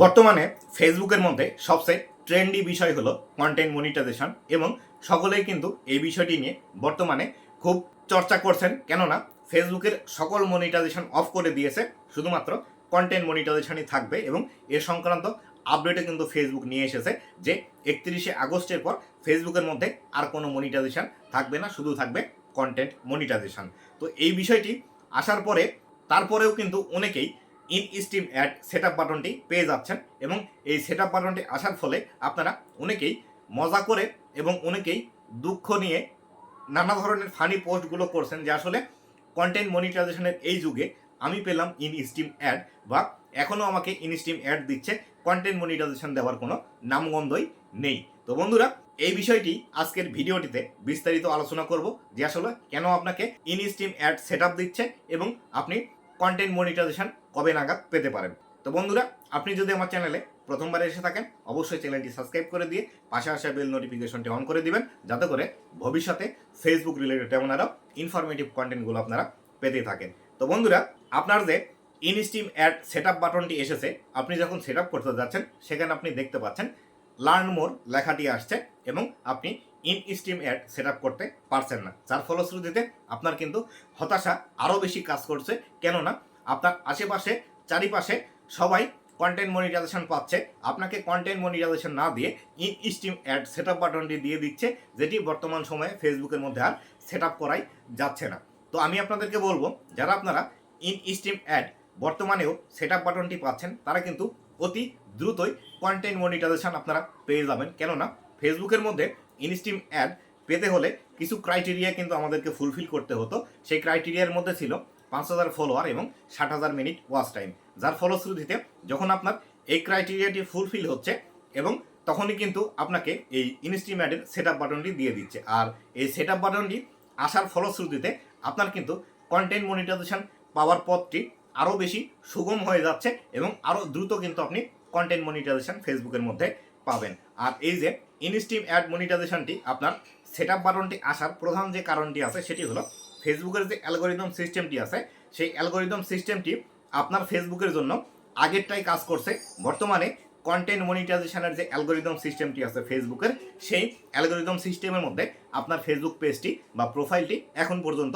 বর্তমানে ফেসবুকের মধ্যে সবচেয়ে ট্রেন্ডি বিষয় হলো কন্টেন্ট মনিটাইজেশন এবং সকলেই কিন্তু এই বিষয়টি নিয়ে বর্তমানে খুব চর্চা করছেন। কেননা ফেসবুকের সকল মনিটাইজেশন অফ করে দিয়েছে, শুধুমাত্র কন্টেন্ট মনিটাইজেশনই থাকবে এবং এ সংক্রান্ত আপডেটে কিন্তু ফেসবুক নিয়ে এসেছে যে একত্রিশে আগস্টের পর ফেসবুকের মধ্যে আর কোনো মনিটাইজেশন থাকবে না, শুধু থাকবে কন্টেন্ট মনিটাইজেশন তো এই বিষয়টি আসার পরে, তারপরেও কিন্তু অনেকেই ইন স্টিম অ্যাড সেট বাটনটি পেয়ে যাচ্ছেন এবং এই সেট বাটনটি আসার ফলে আপনারা অনেকেই মজা করে এবং অনেকেই দুঃখ নিয়ে নানা ধরনের ফানি পোস্টগুলো করছেন যে আসলে কন্টেন্ট মনিটাইজেশনের এই যুগে আমি পেলাম ইন স্টিম অ্যাড বা এখনও আমাকে ইন স্টিম অ্যাড দিচ্ছে কন্টেন্ট মনিটাইজেশন দেওয়ার কোনো নামগন্ধই নেই। তো বন্ধুরা, এই বিষয়টি আজকের ভিডিওটিতে বিস্তারিত আলোচনা করব যে আসলে কেন আপনাকে ইন স্টিম অ্যাড সেট দিচ্ছে এবং আপনি কন্টেন্ট মনিটাইজেশন কবে নাগাদ পেতে পারেন। তো বন্ধুরা, আপনি যদি আমার চ্যানেলে প্রথমবার এসে থাকেন, অবশ্যই চ্যানেলটি সাবস্ক্রাইব করে দিয়ে পাশে আসা বেল নোটিফিকেশনটি অন করে দিবেন, যাতে করে ভবিষ্যতে ফেসবুক রিলেটেড এমন আরও ইনফরমেটিভ কন্টেন্টগুলো আপনারা পেতে থাকেন। তো বন্ধুরা, আপনার যে ইনস্টিম অ্যাড সেট আপ বাটনটি এসেছে, আপনি যখন সেট আপ করতে যাচ্ছেন, সেখানে আপনি দেখতে পাচ্ছেন লার্ন মোর লেখাটি আসছে এবং আপনি in stream ad set up করতে পারছেন না। যার ফলশ্রুতিতে আপনার কিন্তু হতাশা আরও বেশি কাজ করছে। কেননা আপনার আশেপাশে, চারিপাশে সবাই কন্টেন্ট মনিটাইজেশন পাচ্ছে। আপনাকে কন্টেন্ট মনিটাইজেশন না দিয়ে in stream ad set up বাটনটি দিয়ে দিচ্ছে, যেটি বর্তমান সময়ে ফেসবুকের মধ্যে আর সেট আপ করাই যাচ্ছে না। তো আমি আপনাদেরকে বলব, যারা আপনারা ইন স্টিম অ্যাড বর্তমানেও সেট আপ বাটনটি পাচ্ছেন, তারা কিন্তু অতি দ্রুতই কন্টেন্ট মনিটাইজেশন আপনারা পেয়ে যাবেন। কেননা ফেসবুকের মধ্যে ইনস্টিম অ্যাড পেতে হলে কিছু ক্রাইটেরিয়া কিন্তু আমাদেরকে ফুলফিল করতে হতো। সেই ক্রাইটেরিয়ার মধ্যে ছিল পাঁচ হাজার ফলোয়ার এবং ষাট হাজার মিনিট ওয়াচ টাইম যার ফলশ্রুতিতে যখন আপনার এই ক্রাইটেরিয়াটি ফুলফিল হচ্ছে এবং তখনই কিন্তু আপনাকে এই ইনস্টিম অ্যাডের সেট আপ বাটনটি দিয়ে দিচ্ছে। আর এই সেট আপ বাটনটি আসার ফলশ্রুতিতে আপনার কিন্তু কন্টেন্ট মনিটাইজেশন পাওয়ার পথটি আরও বেশি সুগম হয়ে যাচ্ছে এবং আরও দ্রুত কিন্তু আপনি কন্টেন্ট মনিটাইজেশন ফেসবুকের মধ্যে পাবেন। আর এই যে ইনস্টিম অ্যাড মনিটাইজেশনটি আপনার সেট আপ বাটনটি আসার প্রধান যে কারণটি আছে সেটি হলো ফেসবুকের যে অ্যালগোরিদম সিস্টেমটি আছে, সেই অ্যালগোরিদম সিস্টেমটি আপনার ফেসবুকের জন্য আগেরটাই কাজ করছে। বর্তমানে কন্টেন্ট মনিটাইজেশনের যে অ্যালগোরিদম সিস্টেমটি আছে ফেসবুকের সেই অ্যালগোরিদম সিস্টেমের মধ্যে আপনার ফেসবুক পেজটি বা প্রোফাইলটি এখন পর্যন্ত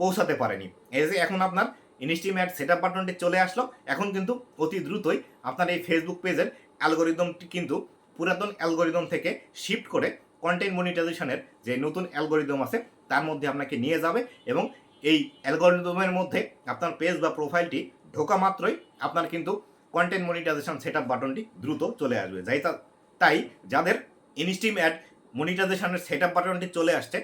পৌঁছাতে পারেনি। এই যে এখন আপনার ইনস্টিমেট সেট আপ বাটনটি চলে আসলো, এখন কিন্তু অতি দ্রুতই আপনার এই ফেসবুক পেজের অ্যালগোরিদমটি কিন্তু পুরাতন অ্যালগোরিদম থেকে শিফট করে কন্টেন্ট মনিটাইজেশনের যে নতুন অ্যালগোরিদম আছে তার মধ্যে আপনাকে নিয়ে যাবে এবং এই অ্যালগোরিদমের মধ্যে আপনার পেজ বা প্রোফাইলটি ঢোকা মাত্রই আপনার কিন্তু কন্টেন্ট মনিটাইজেশন সেট আপ বাটনটি দ্রুত চলে আসবে। যাই তাই যাদের ইনস্টিম অ্যাড মনিটাইজেশনের সেট আপ বাটনটি চলে আসছে,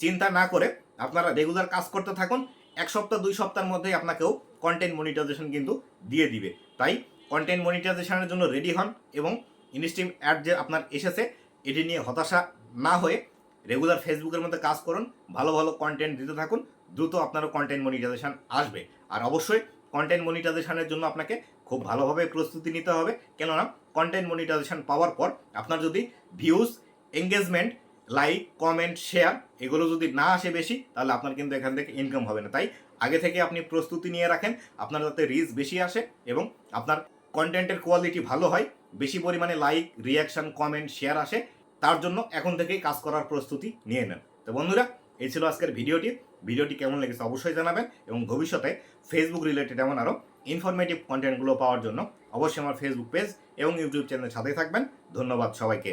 চিন্তা না করে আপনারা রেগুলার কাজ করতে থাকুন। এক সপ্তাহ, দুই সপ্তাহের মধ্যেই আপনাকেও কন্টেন্ট মনিটাইজেশন কিন্তু দিয়ে দিবে। তাই কন্টেন্ট মনিটাইজেশনের জন্য রেডি হন এবং ইনস্টিম অ্যাড যে আপনার এসেছে, এটি নিয়ে হতাশা না হয়ে রেগুলার ফেসবুকের মধ্যে কাজ করুন, ভালো ভালো কন্টেন্ট দিতে থাকুন, দ্রুত আপনারও কন্টেন্ট মনিটাইজেশন আসবে। আর অবশ্যই কন্টেন্ট মনিটাইজেশনের জন্য আপনাকে খুব ভালোভাবে প্রস্তুতি নিতে হবে, কেননা কন্টেন্ট মনিটাইজেশন পাওয়ার পর আপনার যদি views engagement like comment share এগুলো যদি না আসে বেশি, তাহলে আপনার কিন্তু এখান থেকে ইনকাম হবে না। তাই আগে থেকে আপনি প্রস্তুতি নিয়ে রাখেন, আপনার যাতে রিচ বেশি আসে এবং আপনার কন্টেন্টের কোয়ালিটি ভালো হয়, বেশি পরিমাণে লাইক রিয়াকশন কমেন্ট শেয়ার আসে তার জন্য এখন থেকেই কাজ করার প্রস্তুতি নিয়ে নেন। তো বন্ধুরা, এই ছিল আজকের ভিডিওটি। ভিডিওটি কেমন লেগেছে অবশ্যই জানাবেন এবং ভবিষ্যতে ফেসবুক রিলেটেড এমন আরও ইনফরমেটিভ কন্টেন্টগুলো পাওয়ার জন্য অবশ্যই আমার ফেসবুক পেজ এবং ইউটিউব চ্যানেল সাথেই থাকবেন। ধন্যবাদ সবাইকে।